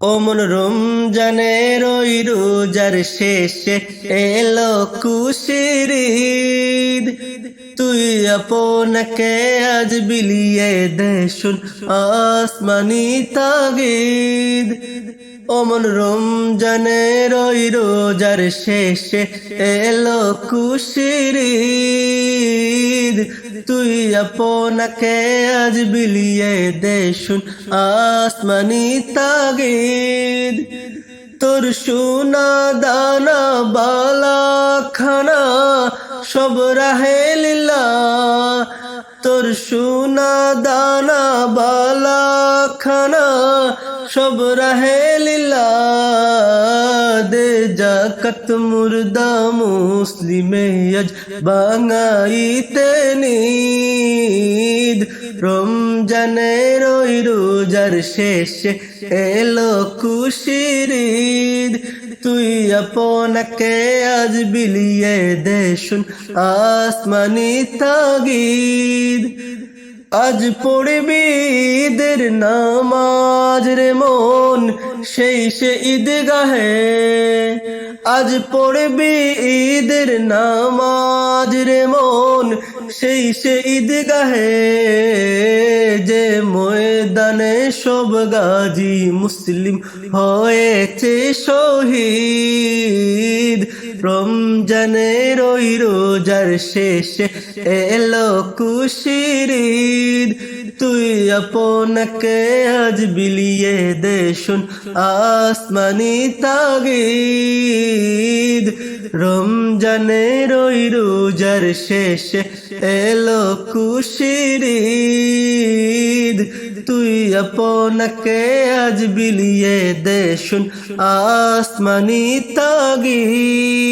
ওমন রমজানের ওই রোজার শেষে এলো ঈদ। তুই আপনাকে আজ বিলিয়ে দে শুন আসমানি তাগিদ ওমন রমজানের ওই রোজার শেষে এলো ঈদ। তুই আপনাকে আজ বিলিয়ে দে শুন আসমানি তাগিদ। তোর সোনা দানা বালা খানা সব রাহে লীলা। তোর সোনা দানা বালা খানা সব রাহে লীলা। দে জাকাত মুর্দা মুসলিমে আজ বাঙাইতে নিদ রমজানের ওই রোজার শেষে এলো খুশির। তুই আপনাকে আজ বিলিয়ে দে শুন আসমানি তাগিদ আজ পড়বি ঈদের নামাজ রে মন, সেই সে ঈদগাহে। আজ পড়বি ঈদের নামাজ রে মন, সেই সে ঈদগাহে। যে ময়দানে সব গাজী মুসলিম হয়েছে শহীদ রমজানের ওই রোজার শেষে এলো ঈদ। তুই আপনাকে আজ বিলিয়ে দে শুন আসমানি তাগিদ রমজানের ওই রোজার শেষে এলো ঈদ। তুই আপনাকে আজ বিলিয়ে দে শুন আসমানি তাগিদ।